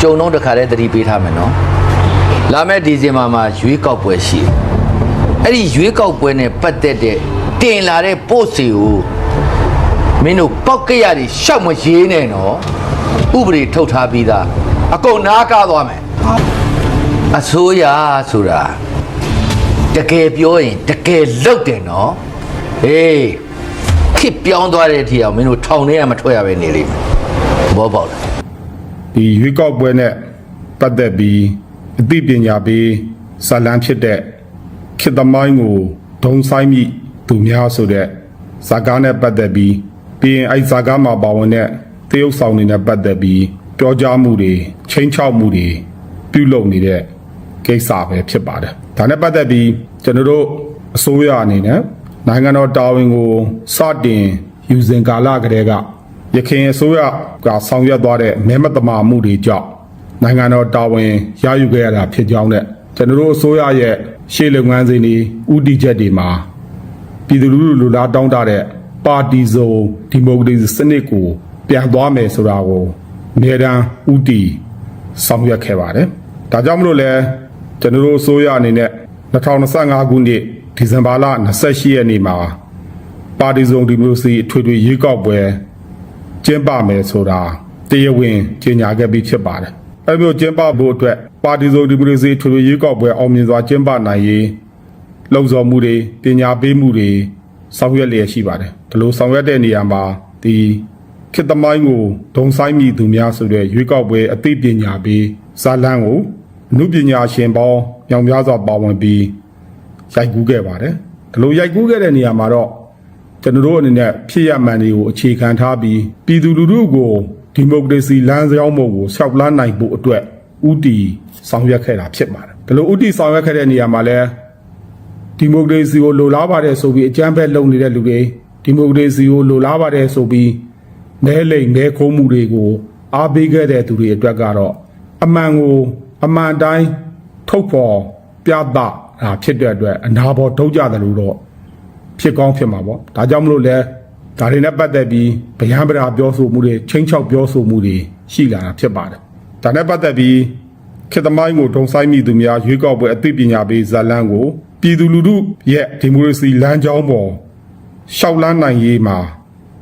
ကြုံတော့တခါတည်းသတိပေးထားမယ်နော်လာမယ့်ဒီဇင်ဘာမှာရွေးကောက်ပွဲရှိတယ်အဲ့ဒီရွေးကောက်ပွဲနဲ့ပတ်သက်တဲ့တင်လာတဲ့ပို့စီကိုမင်းတို့ပောက်ကရတွေရှောက်မရေးနဲ့နော်ဥပဒေထုတ်ထားပြီးသားအကုန်နားကားသွားမယ်အစိုးရဆိုတာတကယ်ပြောရင်တကယ်လုပ်တယ်နော်ဟေးခစ်ပြောင်းသွားတဲ့အထိအောင်မင်းတို့ထောင်ထဲကမထွက်ရပဲနေလိမ့်မယ်ဘောပေါက်လား ဒီရွေးကောက်ပွဲနဲ့ပတ်သက်ပြီးအသိပညာပေးဇာလန်းဖြစ်တဲ့ခေတ်သမိုင်းကိုဒုံဆိုင်မိသူများဆိုတဲ့ဇာကားနဲ့ပတ်သက်ပြီးပြီးရင်အဲ့ဇာကားမှာပါဝင်တဲ့သရုပ်ဆောင်တွေနဲ့ပတ်သက်ပြီးပြောကြားမှုတွေချင်းချောက်မှုတွေပြုလုပ်နေတဲ့ကိစ္စပဲဖြစ်ပါတယ်ဒါနဲ့ပတ်သက်ပြီးကျွန်တော်တို့အစိုးရအနေနဲ့နိုင်ငံတော်တာဝန်ကိုစတင်ယူစဉ်ကာလကတည်းက ရခိုင်အစိုးရကဆောင်ရွက်သွားတဲ့မဲမတမာမှုတွေကြောင့်နိုင်ငံတော်တာဝန်ရယူခဲ့ရတာဖြစ်ကြောင်းနဲ့ကျွန်တော်တို့အစိုးရရဲ့ရှေ့လုပ်ငန်းစဉ်တွေဥတီချက်တွေမှာပြည်သူလူထုလူလားတောင်းတတဲ့ပါတီစုံဒီမိုကရေစီစနစ်ကို ပြန်သွားမယ်ဆိုတာကိုအမြဲတမ်းဥတီဆောင်ရွက်ခဲ့ပါတယ်။ဒါကြောင့်မလို့လဲကျွန်တော်တို့အစိုးရအနေနဲ့2025ခုနှစ်ဒီဇင်ဘာလ28ရက်နေ့မှာပါတီစုံဒီမိုကရေစီအထွေထွေရွေးကောက်ပွဲ ကျင်းပမယ်ဆိုတာတရားဝင်ကြေညာခဲ့ပြီးဖြစ်ပါတယ်။အဲမျိုးကျင်းပဖို့အတွက်ပါတီစုံဒီမိုကရေစီထွေထွေရွေးကောက်ပွဲအောင်မြင်စွာကျင်းပနိုင်ရေးလှုံ့ဆော်မှုတွေပညာပေးမှုတွေဆောင်ရွက်လျက်ရှိပါတယ်။ဒီလိုဆောင်ရွက်တဲ့နေရာမှာဒီခေတ်သမိုင်းကိုဒုံဆိုင်မိသူများဆိုတဲ့ရွေးကောက်ပွဲအသိပညာပေးဇာလန်းကိုအမှုပညာရှင်ပေါင်းညောင်များစွာပါဝင်ပြီးရိုက်ကူးခဲ့ပါတယ်။ဒီလိုရိုက်ကူးခဲ့တဲ့နေရာမှာတော့ ကျွန်တော်တို့အနေနဲ့ဖြစ်ရမှန်တွေကိုအခြေခံထားပြီးပြည်သူလူထုကိုဒီမိုကရေစီလမ်းကြောင်းပေါ်ကိုဆောက်လန်းနိုင်ဖို့အတွက်ဥတီဆောင်ရွက်ခဲ့တာဖြစ်ပါတယ်။ဒီလိုဥတီဆောင်ရွက်ခဲ့တဲ့နေရာမှာလည်းဒီမိုကရေစီကိုလိုလားပါတယ်ဆိုပြီးအကြမ်းဖက်လုပ်နေတဲ့လူတွေဒီမိုကရေစီကိုလိုလားပါတယ်ဆိုပြီးမဲလိမ်မဲခိုးမှုတွေကိုအားပေးခဲ့တဲ့သူတွေအတွက်ကတော့အမှန်ကိုအမှန်တိုင်းထုတ်ဖော်ပြသတာဖြစ်တဲ့အတွက်အနာဘော်ထုတ်ကြတယ်လို့တော့ ဖြစ်ကောင်းဖြစ်မှာပေါ့ဒါကြောင့်မလို့လဲဒါတွေနဲ့ပတ်သက်ပြီးဗျံပရာပြောဆိုမှုတွေချင်းချောက်ပြောဆိုမှုတွေရှိလာတာဖြစ်ပါတယ်ဒါနဲ့ပတ်သက်ပြီးခေတ်သမိုင်းကိုဒုံဆိုင်မိသူများရွေးကောက်ပွဲအသိပညာပေးဇာလန်းကိုပြည်သူလူထုရဲ့ဒီမိုကရေစီလမ်းကြောင်းပေါ်ရှောက်လန်းနိုင်ရေးမှာ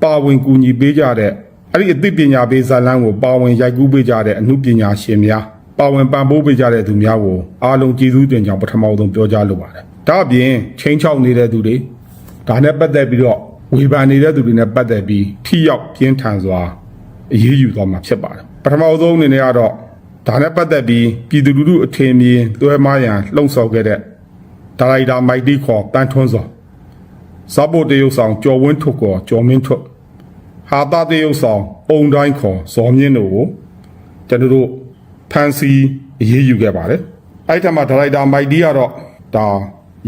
ပါဝင်ကူညီပေးကြတဲ့အဲ့ဒီအသိပညာပေးဇာလန်းကိုပါဝင်ရိုက်ကူးပေးကြတဲ့အမှုပညာရှင်များပါဝင်ပံ့ပိုးပေးကြတဲ့သူများကိုအားလုံးကျေးဇူးတင်ကြောင်းပထမဆုံးပြောကြားလိုပါတယ်ဒါအပြင်ချင်းချောက်နေတဲ့သူတွေ ဒါနဲ့ပတ်သက်ပြီးတော့ဝေဖန်နေတဲ့သူတွေနဲ့ပတ်သက်ပြီးထိရောက်ပြင်းထန်စွာအရေးယူသွားမှာဖြစ်ပါတယ်ပထမဆုံးအနေနဲ့ကတော့ဒါနဲ့ပတ်သက်ပြီးပြည်သူလူထုအထင်မြင်သွဲမားရန်လှုံ့ဆော်ခဲ့တဲ့ဒါရိုက်တာမိုက်တီခေါ်တန်ထွန်းစောဇဘိုတရုတ်ဆောင်ကျော်ဝင်းထွတ်ခေါ်ကျော်မင်းထွတ်ဟာတာတရုတ်ဆောင်အုံတိုင်းခေါ်ဇော်မြင့်တို့ကိုကျွန်တော်တို့ဖန်စီအရေးယူခဲ့ပါတယ်အဲ့ထက်မှာဒါရိုက်တာမိုက်တီကတော့ဒါ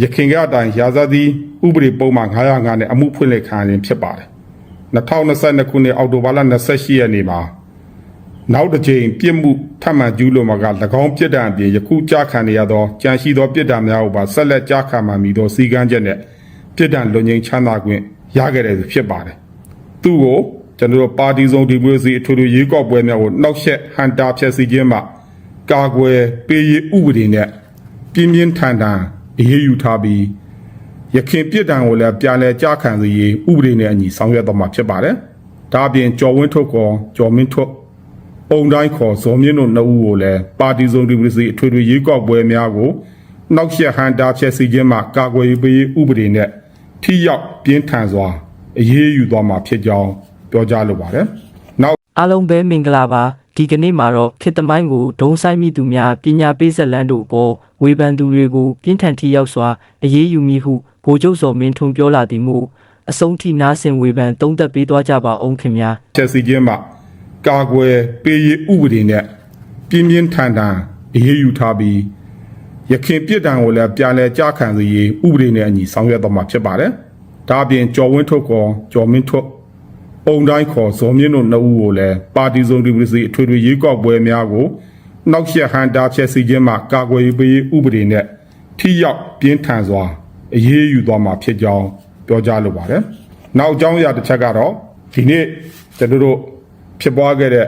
ရခင်ကအတိုင်းရာဇသီ ဥပဒေပုံမှန်905နဲ့အမှုဖွင့်လှစ်ခံရခြင်းဖြစ်ပါတယ်2022ခုနှစ်အောက်တိုဘာလ28ရက်နေ့မှာနောက်တစ်ကြိမ်ပြစ်မှုထပ်မံကျူးလွန်မှာက၎င်းပြစ်ဒဏ်အပြင်ယခုကြားခံနေရသောကြံရှိသောပြစ်ဒဏ်များကိုပါဆက်လက်ကြားခံမှမည်သောစီကံချက်နဲ့ပြစ်ဒဏ်လွန်ငင်းချမ်းသာခွင့်ရခဲ့တယ်ဖြစ်ပါတယ်သူ့ကိုကျွန်တော်တို့ပါတီစုံဒီမိုကရေစီအထွေထွေရွေးကောက်ပွဲများကိုနှောက်ယှက်ဟန်တာဖျက်ဆီးခြင်းမှကာကွယ်ပေးရေးဥပဒေနဲ့ပြင်းပြင်းထန်ထန်အရေးယူထားပြီး ရခင်ပြစ်ဒဏ်ကိုလည်းပြန်လဲကြားခံစေရေးဥပဒေနဲ့အညီဆောင်ရွက်သွားမှာဖြစ်ပါတယ်။ဒါအပြင်ကျော်ဝင်းထုတ်ခေါ်ကျော်မင်းထုတ်အုံတိုင်းခေါ်ဇော်မြင့်တို့နှစ်ဦးကိုလည်းပါတီစုံဒီမိုကရေစီအထွေထွေရွေးကောက်ပွဲများကိုနှောက်ယှက်ဟန်တာဖျက်ဆီးခြင်းမှကာကွယ်ရေးပေးဥပဒေနဲ့ထိရောက်ပြင်းထန်စွာအရေးယူသွားမှာဖြစ်ကြောင်းပြောကြားလိုပါတယ်။နောက်အားလုံးပဲမင်္ဂလာပါဒီကနေ့မှာတော့ခေတ်သမိုင်းကိုဒုံဆိုင်မိသူများပညာပေးဇက်လန်းတို့ပေါ်ဝေဖန်သူတွေကိုပြင်းထန်ထိရောက်စွာအရေးယူမည်ဟု ဗိုလ်ချုပ်စော်မင်းထွန်းပြောလာသည်မူအဆုံးထိနားဆင်ဝေဖန်သုံးသပ်ပေးသွားကြပါအောင်ခင်ဗျာချက်စီခြင်းမှကာကွယ်ပေးရေးဥပဒေနဲ့ပြင်းပြင်းထန်ထန်အရေးယူထားပြီးရခင်ပြစ်ဒဏ်ကိုလည်းပြန်လဲကြားခံစေရေးဥပဒေနဲ့အညီဆောင်ရွက်သွားမှာဖြစ်ပါတယ်။ဒါအပြင်ကျော်ဝင်းထုတ်ခေါ်ကျော်မင်းထုတ်အုံတိုင်းခေါ်ဇော်မြင့်တို့နှစ်ဦးကိုလည်းပါတီစုံဒီမိုကရေစီအထွေထွေရွေးကောက်ပွဲများကိုနှောက်ယှက်ဟန်တာဖျက်ဆီးခြင်းမှကာကွယ်ရေးပေးရေးဥပဒေနဲ့ထိရောက်ပြင်းထန်စွာ အရေးယူသွားမှာဖြစ်ကြောင်းပြောကြားလိုပါတယ်။နောက်အကြောင်းအရာတစ်ချက်ကတော့ဒီနေ့ကျွန်တော်တို့ဖြစ်ပွားခဲ့တဲ့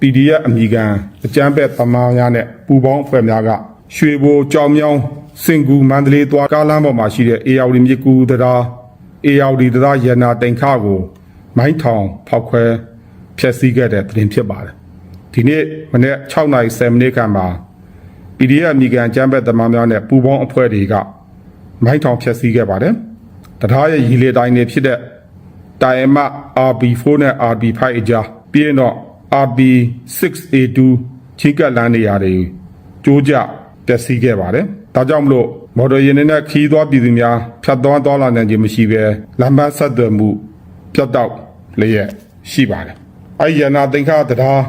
PDF အမိခံအကြမ်းဖက်သမားများနဲ့ပူးပေါင်းအဖွဲ့များကရွှေဘိုကြောင်မြောင်းစင်ကူမန္တလေးသွားကားလမ်းပေါ်မှာရှိတဲ့အေယာဝတီမြစ်ကူတရားအေယာဝတီတရားရနာတိန်ခကိုမိုင်းထောင်ဖောက်ခွဲဖျက်ဆီးခဲ့တဲ့သတင်းဖြစ်ပါတယ်ဒီနေ့မနေ့6:30မိနစ်ခန့်မှာ PDF အမိခံအကြမ်းဖက်သမားများနဲ့ပူးပေါင်းအဖွဲ့တွေက မိုင်းထောင်ဖျက်ဆီးခဲ့ပါတယ်တရားရဲ့ရီလေတိုင်းတွေဖြစ်တဲ့တိုင်အမ RB4 နဲ့ RB5 အကြားပြီးရင်တော့ RB6A2 ချင်းကပ်လန်းနေရာတွေကျိုးကျပျက်စီးခဲ့ပါတယ်။ဒါကြောင့်မလို့မော်တော်ယာဉ်တွေနဲ့ခီးသွားပြည်သူများဖြတ်သွားသွားလာနိုင်ခြင်းမရှိဘဲလမ်းပန်းဆက်သွယ်မှုပြတ်တောက်လျက်ရှိပါတယ်။အဲဒီရနာသင်္ခါတရား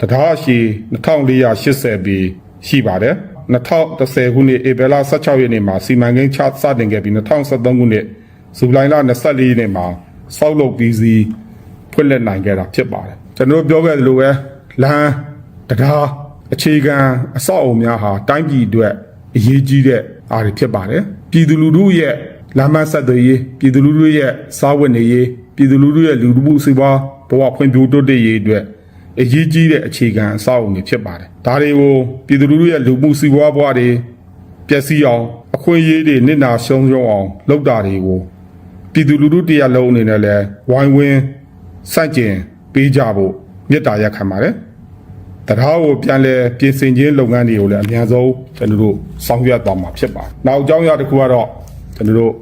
တရားအရှိ2480ပြီရှိပါတယ်။ 2010ခုနှစ်ဧပြီလ16ရက်နေ့မှာစီမံကိန်းချစတင်ခဲ့ပြီး2013ခုနှစ်ဇူလိုင်လ24ရက်နေ့မှာစောက်လုပ်ပြီးစီဖွင့်လှစ်နိုင်ခဲ့တာဖြစ်ပါတယ်ကျွန်တော်တို့ပြောခဲ့သလိုပဲလမ်းတရားအခြေခံအဆောက်အအုံများဟာတိုင်းပြည်အတွက်အရေးကြီးတဲ့အားတွေဖြစ်ပါတယ်ပြည်သူလူထုရဲ့လမ်းမဆက်သွယ်ရေးပြည်သူလူထုရဲ့စားဝတ်နေရေးပြည်သူလူထုရဲ့လူမှုစီးပွားဘဝဖွံ့ဖြိုးတိုးတက်ရေးအတွက် အရေးကြီးတဲ့အခြေခံအဆောက်အအုံတွေဖြစ်ပါတယ်ဒါတွေကိုပြည်သူလူထုရဲ့လူမှုစီးပွားဘဝတွေပျက်စီးအောင်အခွင့်အရေးတွေနစ်နာရှုံးရှုံးအောင်လုပ်တာတွေကိုပြည်သူလူထုတရားလုံးအနေနဲ့လည်းဝိုင်းဝန်းစန့်ကျင်ပေးကြဖို့မေတ္တာရက်ခံပါတယ်။တရားကိုပြန်လဲပြင်ဆင်ခြင်းလုပ်ငန်းတွေကိုလည်းအများဆုံးကျွန်တော်တို့ဆောင်ရွက်သွားမှာဖြစ်ပါတယ်။နောက်အကြောင်းအရာတစ်ခုကတော့ကျွန်တော်တို့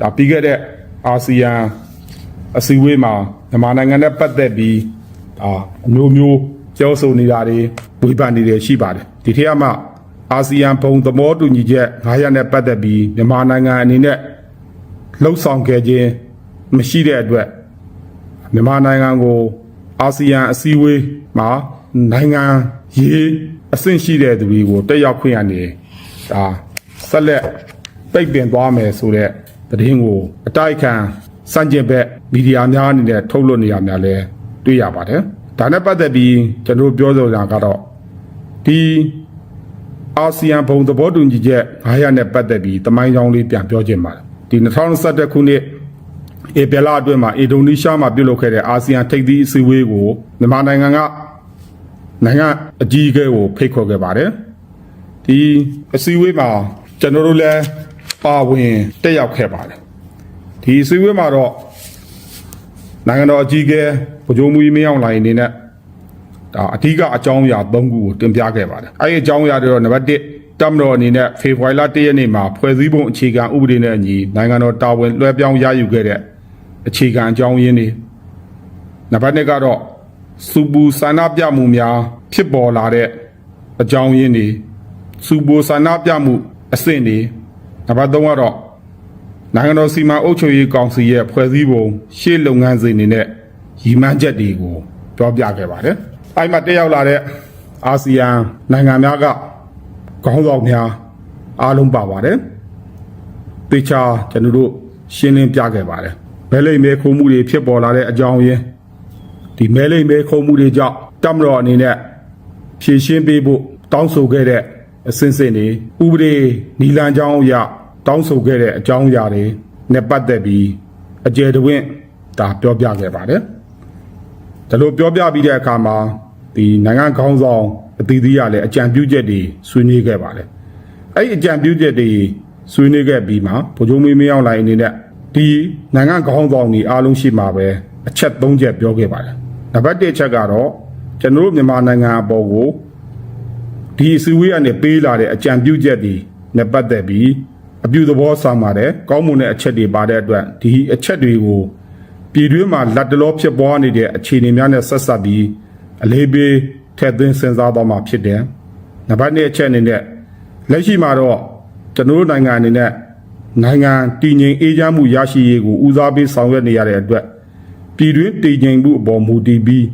ဒါပြီးခဲ့တဲ့အာဆီယံအစည်းအဝေးမှာမြန်မာနိုင်ငံနဲ့ပတ်သက်ပြီး အာအမျိုးမျိုးပြောဆိုနေတာတွေဝေဖန်နေတယ်ရှိပါတယ်။ဒီထက်မှအာဆီယံဘုံသဘောတူညီချက်900နဲ့ပတ်သက်ပြီးမြန်မာနိုင်ငံအနေနဲ့လှုပ်ဆောင်ခဲ့ခြင်းမရှိတဲ့အတွက်မြန်မာနိုင်ငံကိုအာဆီယံအစည်းအဝေးမှာနိုင်ငံရေးအဆင့်ရှိတဲ့သူတွေကိုတက်ရောက်ခွင့်ရနေဒါဆက်လက်ပိတ်ပင်သွားမယ်ဆိုတဲ့သတင်းကိုအတိုက်အခံစန့်ကျင်ဘက်မီဒီယာများအနေနဲ့ထုတ်လွှင့်နေရများလဲ တွေ့ရပါတယ်။ဒါနဲ့ပတ်သက်ပြီးကျွန်တော်တို့ပြောဆိုတာကတော့ဒီအာဆီယံဘုံသဘောတူညီချက်900နဲ့ပတ်သက်ပြီးတမိုင်းကြောင်းလေးပြန်ပြောခြင်းပါတယ်ဒီ2021ခုနှစ်ဧပြီလအတွင်းမှာအင်ဒိုနီးရှားမှာပြုလုပ်ခဲ့တဲ့အာဆီယံထိပ်သီးအစည်းအဝေးကိုမြန်မာနိုင်ငံကနိုင်ငံအကြီးအကဲကိုဖိတ်ခေါ်ခဲ့ပါတယ်ဒီအစည်းအဝေးမှာကျွန်တော်တို့လည်းပါဝင်တက်ရောက်ခဲ့ပါတယ်ဒီအစည်းအဝေးမှာတော့နိုင်ငံတော်အကြီးအကဲ ဗိုလ်ချုပ်မှုကြီးမင်းအောင်လှိုင်အနေနဲ့ဒါအဓိကအကြောင်းအရာ၃ခုကိုတင်ပြခဲ့ပါတယ်။အဲဒီအကြောင်းအရာတွေတော့နံပါတ်1တမတော်အနေနဲ့ဖေဖော်ဝါရီလ၁ရက်နေ့မှာဖွဲ့စည်းပုံအခြေခံဥပဒေနဲ့အညီနိုင်ငံတော်တာဝန်လွှဲပြောင်းရယူခဲ့တဲ့အခြေခံအကြောင်းရင်းတွေနံပါတ်2ကတော့စူပူဆန္ဒပြမှုများဖြစ်ပေါ်လာတဲ့အကြောင်းရင်းတွေစူပူဆန္ဒပြမှုအဆင့်တွေနံပါတ်3ကတော့နိုင်ငံတော်စီမံအုပ်ချုပ်ရေးကောင်စီရဲ့ဖွဲ့စည်းပုံရှေ့လုပ်ငန်းစဉ်တွေနဲ့ ရည်မှန်းချက်တွေကိုပြောပြခဲ့ပါတယ်။အဲဒီမှာတက်ရောက်လာတဲ့အာဆီယံနိုင်ငံများကခေါင်းဆောင်များအားလုံးပါပါတယ်။တေချာကျွန်တော်တို့ရှင်းလင်းပြခဲ့ပါတယ်။မဲလိမ်မဲခုံမှုတွေဖြစ်ပေါ်လာတဲ့အကြောင်းရင်းဒီမဲလိမ်မဲခုံမှုတွေကြောင့်တမတော်အနေနဲ့ဖြည့်ရှင်းပေးဖို့တောင်းဆိုခဲ့တဲ့အစဉ်စဉ်တွေဥပဒေနီလန်ကြောင်းအရတောင်းဆိုခဲ့တဲ့အကြောင်းအရာတွေနဲ့ပတ်သက်ပြီးအကျယ်တဝင့်ဒါပြောပြခဲ့ပါတယ်။ ဒါလိုပြောပြပြီးတဲ့အခါမှာဒီနိုင်ငံခေါင်းဆောင်အသီးသီးရလည်းအကြံပြုချက်တွေဆွေးနွေးခဲ့ပါတယ်။အဲ့ဒီအကြံပြုချက်တွေဆွေးနွေးခဲ့ပြီးမှဗိုလ်ချုပ်မင်းမင်းအောင်လှိုင်အနေနဲ့ဒီနိုင်ငံခေါင်းဆောင်တွေအားလုံးရှိမှာပဲအချက်၃ချက်ပြောခဲ့ပါတယ်။နံပါတ်၁ချက်ကတော့ကျွန်တော်တို့မြန်မာနိုင်ငံအပေါ်ကိုဒီအစည်းအဝေးကနေပေးလာတဲ့အကြံပြုချက်တွေနဲ့ပတ်သက်ပြီးအပြုသဘောဆောင်ပါတယ်ကောင်းမွန်တဲ့အချက်တွေပါတဲ့အတွက်ဒီအချက်တွေကို ပြည်တွင်းမှာလက်တလောဖြစ်ပွားနေတဲ့အခြေအနေများနဲ့ဆက်ဆက်ပြီးအလေးပေးထည့်သွင်းစဉ်းစားသွားမှာဖြစ်တယ်။နံပါတ်2အချက်အနေနဲ့လက်ရှိမှာတော့ကျွန်တော်တို့နိုင်ငံအနေနဲ့နိုင်ငံတည်ငြိမ်အေးချမ်းမှုရရှိရေးကိုဦးစားပေးဆောင်ရွက်နေရတဲ့အတွက်ပြည်တွင်းတည်ငြိမ်မှုအပေါ်မူတည်ပြီး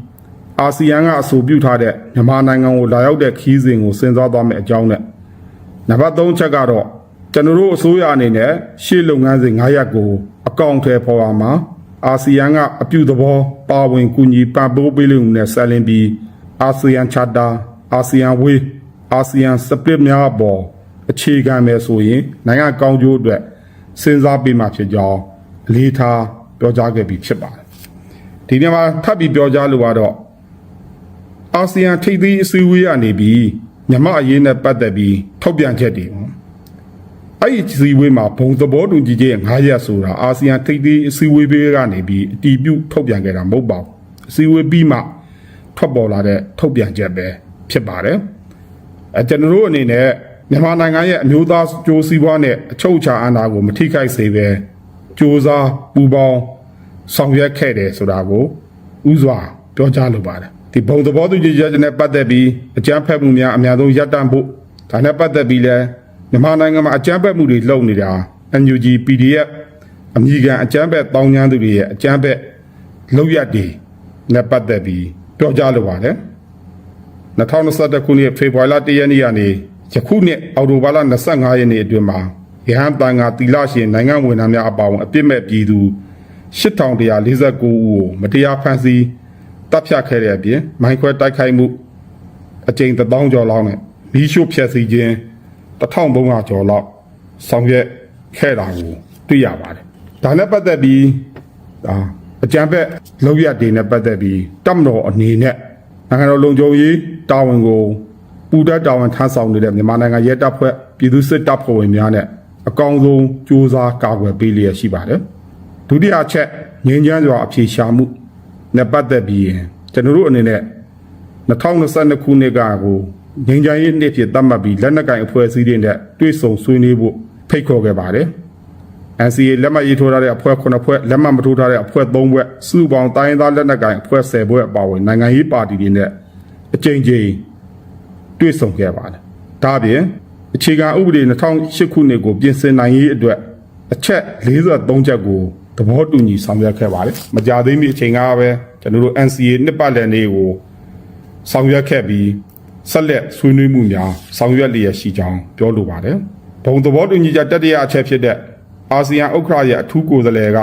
အာဆီယံကအဆိုပြုထားတဲ့မြန်မာနိုင်ငံကိုလာရောက်တဲ့ခီးစဉ်ကိုစဉ်းစားသွားမယ့်အကြောင်းနဲ့နံပါတ်3ချက်ကတော့ကျွန်တော်တို့အစိုးရအနေနဲ့ရှေ့လုပ်ငန်းစဉ်9ရပ်ကိုအကောင့်ထဲပေါ်ပါမှာ အာဆီယံကအပြုသဘောပါဝင်ကူညီပံ့ပိုးပေးလို့နဲ့ဆက်လင်းပြီးအာဆီယံချာတာအာဆီယံဝေးအာဆီယံစပရစ်များအပေါ်အခြေခံမယ်ဆိုရင်နိုင်ငံကောင်းကျိုးအတွက်စဉ်းစားပေးမှဖြစ်ကြောင်းအလေးထားပြောကြားခဲ့ပြီးဖြစ်ပါတယ်ဒီနေ့မှာထပ်ပြီးပြောကြားလိုကတော့အာဆီယံထိပ်သီးအစည်းအဝေးကနေပြီးမြန်မာအရေးနဲ့ပတ်သက်ပြီးထုတ်ပြန်ချက်တွေပေါ့ အဲ့ဒီအစည်းအဝေးမှာဘုံသဘောတူညီချက်9ရက်ဆိုတာအာဆီယံထိပ်သီးအစည်းအဝေးတွေကနေပြီးအတီးပြုတ်ထုတ်ပြန်ခဲ့တာမဟုတ်ပါဘူးအစည်းအဝေးပြီးမှထွက်ပေါ်လာတဲ့ထုတ်ပြန်ချက်ပဲဖြစ်ပါတယ်အဲကျွန်တော်တို့အနေနဲ့မြန်မာနိုင်ငံရဲ့အမျိုးသားကြိုးစည်းပွားနဲ့အချုပ်အခြာအာဏာကိုမထိခိုက်စေပဲစ조사ပူပေါင်းဆောင်ရွက်ခဲ့တယ်ဆိုတာကိုဥစွာပြောကြားလိုပါတယ်ဒီဘုံသဘောတူညီချက်နဲ့ပတ်သက်ပြီးအကြမ်းဖက်မှုများအများဆုံးရပ်တန့်ဖို့ဒါနဲ့ပတ်သက်ပြီးလဲ မြန်မာနိုင်ငံမှာအကြမ်းဖက်မှုတွေလုပ်နေတာ NUG PDF အမည်ခံအကြမ်းဖက်တောင်းကျမ်းသူတွေရဲ့အကြမ်းဖက်လုပ်ရက်တွေနဲ့ပတ်သက်ပြီးပြောကြားလိုပါတယ်2021ခုနှစ်ဖေဖော်ဝါရီလ1ရက်နေ့ကနေယခုနှစ်အောက်တိုဘာလ25ရက်နေ့အတွင်းမှာရဟန်းတန်ကတီလာရှင်နိုင်ငံဝန်ထမ်းများအပါအဝင်အပြစ်မဲ့ပြည်သူ8149ဦးကိုမတရားဖမ်းဆီးတပ်ဖြတ်ခဲ့တဲ့အပြင်မိုင်းခွဲတိုက်ခိုက်မှုအကြိမ်1000ကျော်လောက်နဲ့မီးရှို့ဖျက်ဆီးခြင်း 1300ကျော်လောက်ဆောင်ရွက်ခဲ့တာကိုတွေ့ရပါတယ်။ဒါနဲ့ပတ်သက်ပြီးဒါအကြံဖက်လောက်ရတွေနဲ့ပတ်သက်ပြီးတပ်မတော်အနေနဲ့နိုင်ငံတော်လုံခြုံရေးတာဝန်ကိုပူတက်တာဝန်ထမ်းဆောင်နေတဲ့မြန်မာနိုင်ငံရဲတပ်ဖွဲ့ပြည်သူစစ်တပ်ဖွဲ့ဝင်များနဲ့အကောင်းဆုံးစူးစမ်းကာကွယ်ပေးလျက်ရှိပါတယ်။ဒုတိယချက်ငြင်းချမ်းစွာအဖြေရှာမှုနဲ့ပတ်သက်ပြီးရင်ကျွန်တော်တို့အနေနဲ့2022ခုနှစ်ကကို ငြိမ်းချမ်းရေးနှစ်ဖြစ်သတ်မှတ်ပြီးလက်နက်ကင်အဖွဲ့အစည်းတွေနဲ့တွဲဆုံဆွေးနွေးဖို့ဖိတ်ခေါ်ခဲ့ပါတယ်။ NCA လက်မှတ်ရေးထိုးထားတဲ့အဖွဲ့9ဖွဲ့လက်မှတ်မထိုးထားတဲ့အဖွဲ့3ဖွဲ့စုပေါင်းတိုင်းသားလက်နက်ကင်အဖွဲ့10ဖွဲ့အပါအဝင်နိုင်ငံရေးပါတီတွေနဲ့အကြိမ်ကြိမ်တွဲဆုံခဲ့ပါတယ်။ဒါ့အပြင်အခြေခံဥပဒေ2008ခုနှစ်ကိုပြင်ဆင်နိုင်ရေးအတွက်အချက်43ချက်ကိုသဘောတူညီဆောင်ရွက်ခဲ့ပါတယ်။မကြသေးမီအချိန်ကပဲကျွန်တော်တို့ NCA နှစ်ပတ်လည်နေ့ကိုဆောင်ရွက်ခဲ့ပြီး ဆက်လက်ဆွေးနွေးမှုများဆောင်ရွက်လျက်ရှိကြောင်းပြောလိုပါတယ်။ဘုံသဘောတူညီချက်တတိယအချက်ဖြစ်တဲ့အာဆီယံဥက္ကဋ္ဌရဲ့အထူးကိုယ်စားလှယ်က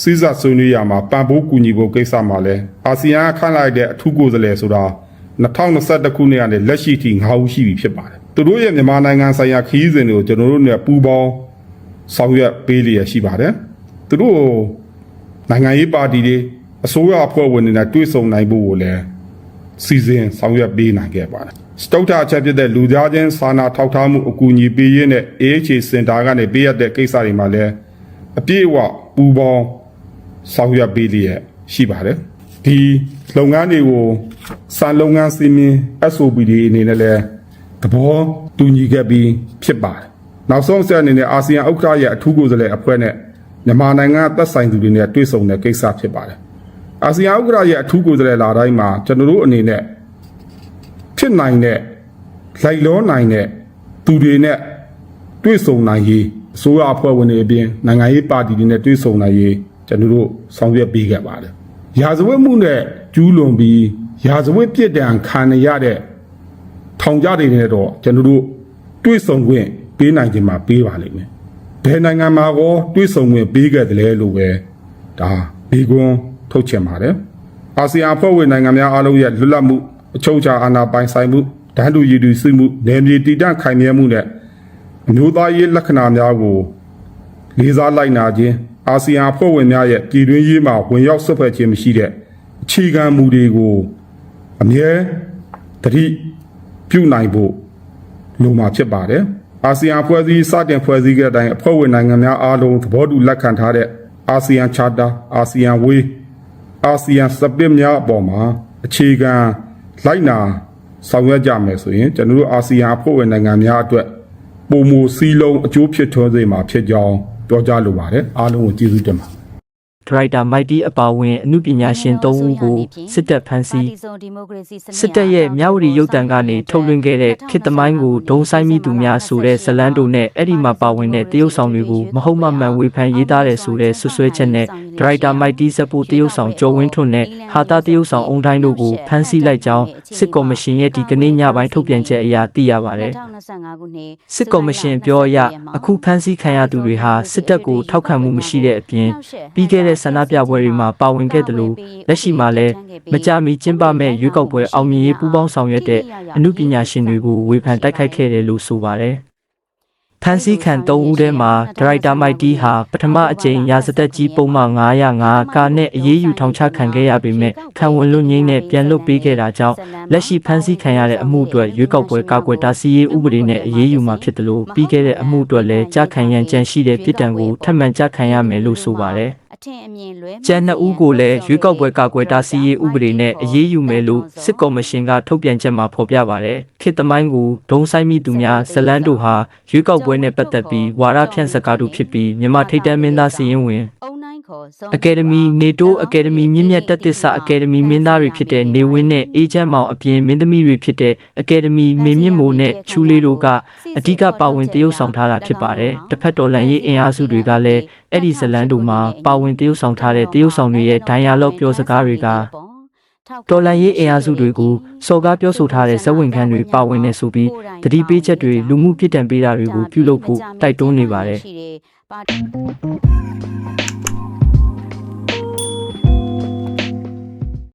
စီးစပ်ဆွေးနွေးရမှာပံ့ပိုးကူညီဖို့ကိစ္စမှာလဲအာဆီယံကခန့်လိုက်တဲ့အထူးကိုယ်စားလှယ်ဆိုတာ2021ခုနှစ်ကနေလက်ရှိထိ9ဦးရှိပြီဖြစ်ပါတယ်။သူတို့ရဲ့မြန်မာနိုင်ငံဆိုင်ရာခရီးစဉ်တွေကိုကျွန်တော်တို့နဲ့ပူးပေါင်းဆောင်ရွက်ပေးလျက်ရှိပါတယ်။သူတို့ကိုနိုင်ငံရေးပါတီတွေအစိုးရအဖွဲ့ဝင်တွေနဲ့တွေ့ဆုံနိုင်ဖို့ကိုလည်း စီစဉ်ဆောင်ရွက်ပေးနိုင်ခဲ့ပါတယ်။စတုတ်ထအချက်ဖြစ်တဲ့လူသားချင်းစာနာထောက်ထားမှုအကူအညီပေးရင်းနဲ့ AHA စင်တာကနေပေးရတဲ့ကိစ္စတွေမှာလည်းအပြည့်အဝပူးပေါင်းဆောင်ရွက်ပေးလျက်ရှိပါတယ်။ဒီလုပ်ငန်းတွေကိုစာလုပ်ငန်းစီမင်း SOP တွေအနေနဲ့လည်းသဘောတူညီခဲ့ပြီးဖြစ်ပါတယ်။နောက်ဆုံးဆက်အနေနဲ့အာဆီယံဥက္ကဋ္ဌရဲ့အထူးကိုယ်စားလှယ်အဖွဲ့နဲ့မြန်မာနိုင်ငံသက်ဆိုင်သူတွေနဲ့တွေ့ဆုံတဲ့ကိစ္စဖြစ်ပါတယ်။ အာဆီယံဥက္ကဋ္ဌရဲ့အထူးကိုယ်စားလှယ်လာတိုင်းမှာကျွန်တော်တို့အနေနဲ့ဖြစ်နိုင်တဲ့လိုက်လောနိုင်တဲ့သူတွေနဲ့တွေ့ဆုံနိုင်ရေးအစိုးရအဖွဲ့ဝင်တွေအပြင်နိုင်ငံရေးပါတီတွေနဲ့တွေ့ဆုံနိုင်ရေးကျွန်တော်တို့ဆောင်ရွက်ပေးခဲ့ပါတယ်။ရာဇဝတ်မှုနဲ့ကျူးလွန်ပြီးရာဇဝတ်ပြစ်ဒဏ်ခံရတဲ့ထောင်ကြတွေနဲ့တော့ကျွန်တော်တို့တွေ့ဆုံခွင့်ပေးနိုင်ခြင်းမှာပေးပါလိမ့်မယ်။ဘယ်နိုင်ငံမှာကောတွေ့ဆုံခွင့်ပေးခဲ့တယ်လဲလို့ပဲဒါဘေကွန်း ထုတ်ချင်ပါတယ်။အာဆီယံအဖွဲ့ဝင်နိုင်ငံများအားလုံးရဲ့လွတ်လပ်မှုအချုပ်အခြာအာဏာပိုင်ဆိုင်မှုဒန်းတူရည်တူစစ်မှုနယ်မြေတည်တံ့ခိုင်မြဲမှုနဲ့အမျိုးသားရေးလက္ခဏာများကိုလေးစားလိုက်နာခြင်းအာဆီယံအဖွဲ့ဝင်များရဲ့ပြည်တွင်းရေးမှာဝင်ရောက်ဆွတ်ဖက်ခြင်းမရှိတဲ့အခြေခံမူတွေကိုအမြဲတတိပြုနိုင်ဖို့လိုမှာဖြစ်ပါတယ်။အာဆီယံအဖွဲ့အစည်းစတင်ဖွဲ့စည်းခဲ့တဲ့အတိုင်းအဖွဲ့ဝင်နိုင်ငံများအားလုံးသဘောတူလက်ခံထားတဲ့အာဆီယံ Charter အာဆီယံ Way အာဆီယံစပစ်များအပေါ်မှာအခြေခံလိုက်နာဆောင်ရွက်ကြမယ်ဆိုရင်ကျွန်တော်တို့အာဆီယံအဖွဲ့ဝင်နိုင်ငံများအတွက်ပုံမူစည်းလုံးအကျိုးဖြစ်ထွန်းစေမှာဖြစ်ကြောင်းပြောကြားလိုပါတယ်အားလုံးကိုကျေးဇူးတင်ပါတယ် ဒရိုက်တာမိုက်တီအပါအဝင်အမှုပညာရှင်၃ဦးကိုစစ်တပ်ဖမ်းဆီးစစ်တပ်ရဲ့မြဝတီရုပ်တံကနေထုတ်လွှင့်ခဲ့တဲ့ခေတ်သမိုင်းကိုဒုံဆိုင်မိသူများဆိုတဲ့ဇလန်းတို့နဲ့အဲ့ဒီမှာပါဝင်တဲ့တရုတ်ဆောင်တွေကိုမဟုတ်မမှန်ဝေဖန်ရေးသားတဲ့ဆိုတဲ့ဆွဆွဲချက်နဲ့ဒရိုက်တာမိုက်တီဇက်ပူတရုတ်ဆောင်ကျော်ဝင်းထွန်းနဲ့ဟာတာတရုတ်ဆောင်အုံတိုင်းတို့ကိုဖမ်းဆီးလိုက်ကြောင်းစစ်ကော်မရှင်ရဲ့ဒီကနေ့ညပိုင်းထုတ်ပြန်ချက်အရသိရပါတယ်2025ခုနှစ်စစ်ကော်မရှင်အပြောအရအခုဖမ်းဆီးခံရသူတွေဟာစစ်တပ်ကိုထောက်ခံမှုမရှိတဲ့အပြင်ပြီးခဲ့တဲ့ဆန္ဒပြပွဲတွေမှာပါဝင်ခဲ့တယ်လို့လက်ရှိမှာလည်းမကြမီကျင်းပမဲ့ရွေးကောက်ပွဲအောင်မြင်ရေးပူးပေါင်းဆောင်ရွက်တဲ့အမှုပညာရှင်တွေကိုဝေဖန်တိုက်ခိုက်ခဲ့တယ်လို့ဆိုပါတယ်ဖန်စီခံ၃ဦးထဲမှာဒရိုက်တာမိုက်တီဟာပထမအကြိမ်ရာဇသက်ကြီးပုံမှန်905ကာနဲ့အရေးယူထောင်ချခံခဲ့ရပေမဲ့ခံဝန်လွတ်ငင်းနဲ့ပြန်လွတ်ပေးခဲ့တာကြောင့်လက်ရှိဖန်စီခံရတဲ့အမှုအတွက်ရွေးကောက်ပွဲကာကွယ်တာစီရေးဥပဒေနဲ့အရေးယူမှာဖြစ်တယ်လို့ပြီးခဲ့တဲ့အမှုအတွက်လည်းကြာခံရန်ကြံရှိတဲ့ပြည်တံကိုထပ်မံကြာခံရမယ်လို့ဆိုပါတယ် အထင်အမြင်လွဲကျန်နှစ်ဦးကိုလည်းရွေးကောက်ပွဲကာကွယ်တာစီရေးဥပဒေနဲ့အရေးယူမယ်လို့စစ်ကော်မရှင်ကထုတ်ပြန်ချက်မှာဖော်ပြပါတယ်ခေတ်သမိုင်းကိုဒုံဆိုင်မိသူများဇလန်းတို့ဟာရွေးကောက်ပွဲနဲ့ပတ်သက်ပြီးဝါဒဖြန့်စကားတို့ဖြစ်ပြီးမြန်မာထိပ်တန်းမင်းသားစီရင်ဝင် အုံနိုင်ခေါ်ဇုံအကယ်ဒမီနေတိုးအကယ်ဒမီမြင့်မြတ်တက်သစ္စာအကယ်ဒမီမင်းသားတွေဖြစ်တဲ့နေဝင်းနဲ့အေဂျင့်မောင်အပြင်မင်းသမီးတွေဖြစ်တဲ့အကယ်ဒမီမေမြင့်မိုးနဲ့ချူလေးတို့ကအဓိကပါဝင်တရုပ်ဆောင်ထားတာဖြစ်ပါတယ်တစ်ဖက်တော်လန်ရေးအင်အားစုတွေကလည်းအဲ့ဒီဇလန်းတို့မှာပါဝင်တရုပ်ဆောင်ထားတဲ့တရုပ်ဆောင်တွေရဲ့ဒိုင်ယာလော့ပြောစကားတွေကတော်လန်ရေးအင်အားစုတွေကိုစော်ကားပြောဆိုထားတဲ့ဇက်ဝင်ခန်းတွေပါဝင်နေဆိုပြီးတတိပေးချက်တွေလူမှုပြစ်ဒဏ်ပေးတာတွေကိုပြုလုပ်ဖို့တိုက်တွန်းနေပါတယ်ရှိတယ်ပါ